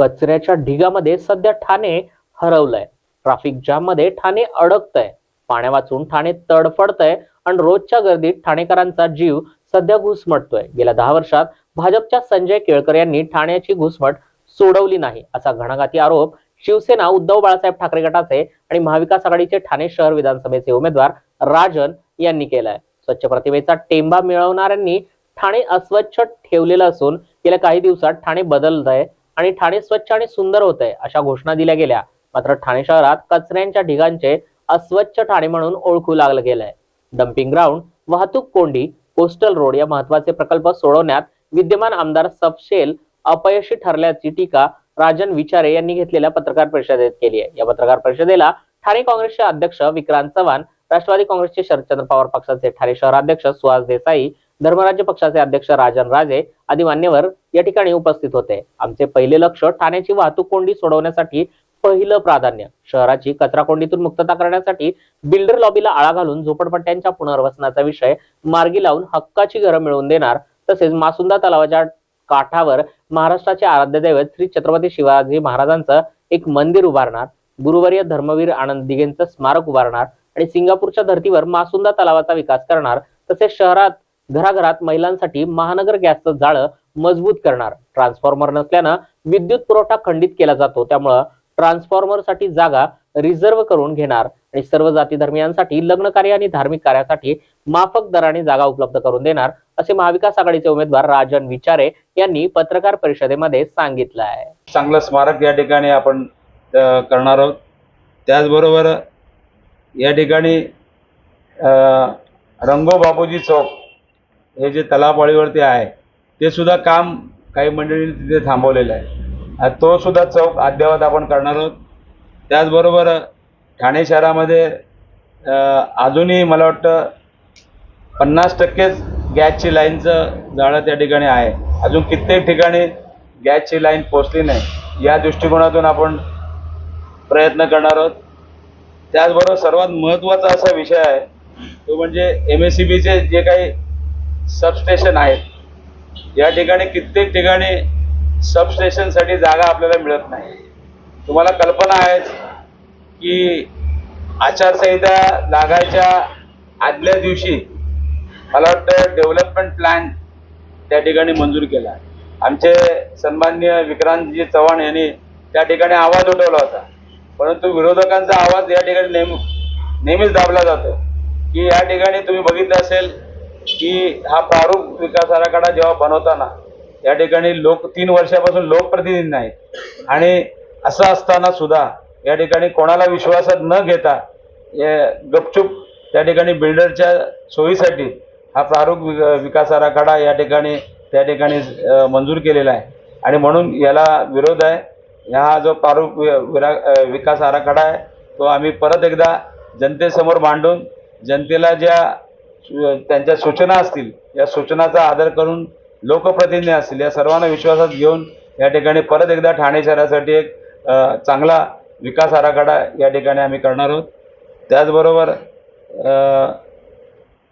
कचऱ्याच्या ढिगामध्ये सध्या ठाणे हरवलंय. ट्रॅफिक जाममध्ये ठाणे अडकतंय. पाण्या वाचून ठाणे तडफडतंय आणि रोजच्या गर्दीत ठाणेकरांचा जीव सध्या घुसमटतोय. गेल्या दहा वर्षात भाजपच्या संजय केळकर यांनी ठाण्याची घुसमट सोडवली नाही असा घणाघाती आरोप शिवसेना उद्धव बाळासाहेब ठाकरे गटाचे आणि महाविकास आघाडीचे ठाणे शहर विधानसभेचे उमेदवार राजन यांनी केलाय. स्वच्छ प्रतिमेचा टेंबा मिळवणाऱ्यांनी ठाणे अस्वच्छ ठेवलेलं असून गेल्या काही दिवसात ठाणे बदलत आहे आणि ठाणे स्वच्छ आणि सुंदर होत आहे अशा घोषणा दिल्या गेल्या. मात्र ठाणे शहरात कचऱ्यांच्या ढिगांचे अस्वच्छ ठाणे म्हणून ओळखू लागलं गेलंय. डम्पिंग ग्राउंड वाहतूक कोंडी कोस्टल रोड या महत्त्वाचे प्रकल्प सोडवण्यात विद्यमान आमदार सपशेल अपयशी ठरल्याची टीका राजन विचारे यांनी घेतलेल्या पत्रकार परिषदेत केली आहे. या पत्रकार परिषदेला ठाणे काँग्रेसचे अध्यक्ष विक्रांत चव्हाण राष्ट्रवादी काँग्रेसचे शरदचंद्र पवार पक्षाचे ठाणे शहराध्यक्ष सुहास देसाई धर्मराज्य पक्षाचे अध्यक्ष राजन राजे आदी मान्यवर या ठिकाणी उपस्थित होते. आमचे पहिले लक्ष ठाण्याची वाहतूक कोंडी सोडवण्यासाठी पहिलं प्राधान्य. शहराची कचरा कोंडीतून मुक्तता करण्यासाठी बिल्डर लॉबीला आळा घालून झोपडपट्ट्यांच्या पुनर्वसनाचा विषय मार्गी लावून हक्काची घरं मिळवून देणार तसेच मासुंदा तलावाच्या काठावर महाराष्ट्राचे आराध्य दैवत श्री छत्रपती शिवाजी महाराजांचं एक मंदिर उभारणार गुरुवर्य धर्मवीर आनंद दिघेंचं स्मारक उभारणार आणि सिंगापूरच्या धर्तीवर मासुंदा तलावाचा विकास करणार तसेच शहरात घराघरात महिलांसाठी महानगर गॅसचं जाळं मजबूत करणार. ट्रान्सफॉर्मर नसल्यानं विद्युत पुरवठा खंडित केला जातो. त्यामुळं ट्रान्सफॉर्मरसाठी जागा रिझर्व्ह करून घेणार आणि सर्व जाती धर्मियांसाठी लग्न कार्य आणि धार्मिक कार्यासाठी माफक दराने जागा उपलब्ध करून देणार असे महाविकास आघाडीचे उमेदवार राजन विचारे यांनी पत्रकार परिषदेमध्ये सांगितलं आहे चांगलं स्मारक या ठिकाणी आपण करणार आहोत. त्याचबरोबर या ठिकाणी रंगो बाबूजी चौक हे जे तलावपाळीवरती आहे ते सुद्धा काम काही मंडळींनी तिथे थांबवलेलं आहे. तो सुद्धा चौक अद्ययावत आपण करणार आहोत. त्याचबरोबर ठाणे शहरामध्ये अजूनही मला वाटतं पन्नास टक्केच गॅसची लाईनचं जाळं त्या ठिकाणी आहे. अजून कित्येक ठिकाणी गॅसची लाईन पोचली नाही. या दृष्टिकोनातून आपण प्रयत्न करणार आहोत. त्याचबरोबर सर्वात महत्त्वाचा असा विषय आहे तो म्हणजे एम एस सी बीचे जे काही सबस्टेशन आहेत. या ठिकाणी कित्येक ठिकाणी सबस्टेशनसाठी जागा आपल्याला मिळत नाही. तुम्हाला कल्पना आहेच की आचारसंहिता लागायच्या आदल्या दिवशी मला वाटतं डेव्हलपमेंट प्लॅन त्या ठिकाणी मंजूर केला. आमचे सन्मान्य विक्रांतजी चव्हाण यांनी त्या ठिकाणी आवाज उठवला होता. परंतु विरोधकांचा आवाज या ठिकाणी नेहमी नेहमीच दाबला जातो की या ठिकाणी तुम्ही बघितलं असेल की हा प्रारूप विकास आराखडा जेव्हा बनवताना या ठिकाणी लोक तीन वर्षापासून लोकप्रतिनिधी नाहीत. आणि असं असताना सुद्धा या ठिकाणी कोणाला विश्वासात न घेता गपचूप त्या ठिकाणी बिल्डरच्या सोयीसाठी हा प्रारूप विकास आराखडा या ठिकाणी त्या ठिकाणी मंजूर केलेला आहे. आणि म्हणून याला विरोध आहे. हा जो प्रारूप वि- विरा विकास आराखडा आहे तो आम्ही परत एकदा जनतेसमोर मांडून जनतेला ज्या त्यांच्या सूचना असतील या सूचनाचा आदर करून लोकप्रतिनिधी असतील या सर्वांना विश्वासात घेऊन या ठिकाणी परत एकदा ठाणे शहरासाठी एक चांगला विकास आराखडा या ठिकाणी आम्ही करणार आहोत. त्याचबरोबर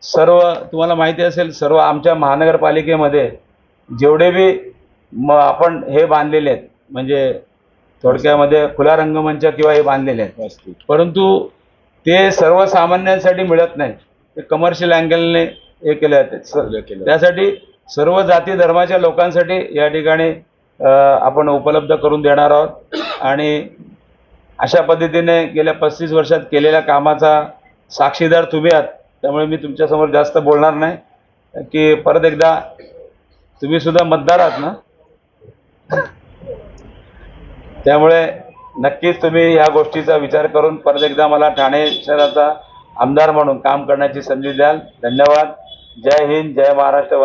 सर्व तुम्हाला माहिती असेल सर्व आमच्या महानगरपालिकेमध्ये जेवढे बी म आपण हे बांधलेले आहेत म्हणजे थोडक्यामध्ये खुला रंगमंच किंवा हे बांधलेले आहेत परंतु ते सर्वसामान्यांसाठी मिळत नाही. ते कमर्शियल अँगलने हे केले जाते. त्यासाठी सर्व जाती धर्माच्या लोकांसाठी या ठिकाणी आपण उपलब्ध करून देणार आहोत. आणि अशा पद्धतीने गेल्या पस्तीस वर्षात केलेल्या कामाचा साक्षीदार तुम्ही आहात. त्यामुळे मी तुमच्यासमोर जास्त बोलणार नाही. की परत एकदा तुम्ही सुद्धा मतदार आहात ना? त्यामुळे नक्कीच तुम्ही या गोष्टीचा विचार करून परत एकदा मला ठाणे शहराचा आमदार म्हणून काम करण्याची संधी द्याल. धन्यवाद. जय हिंद जय महाराष्ट्र.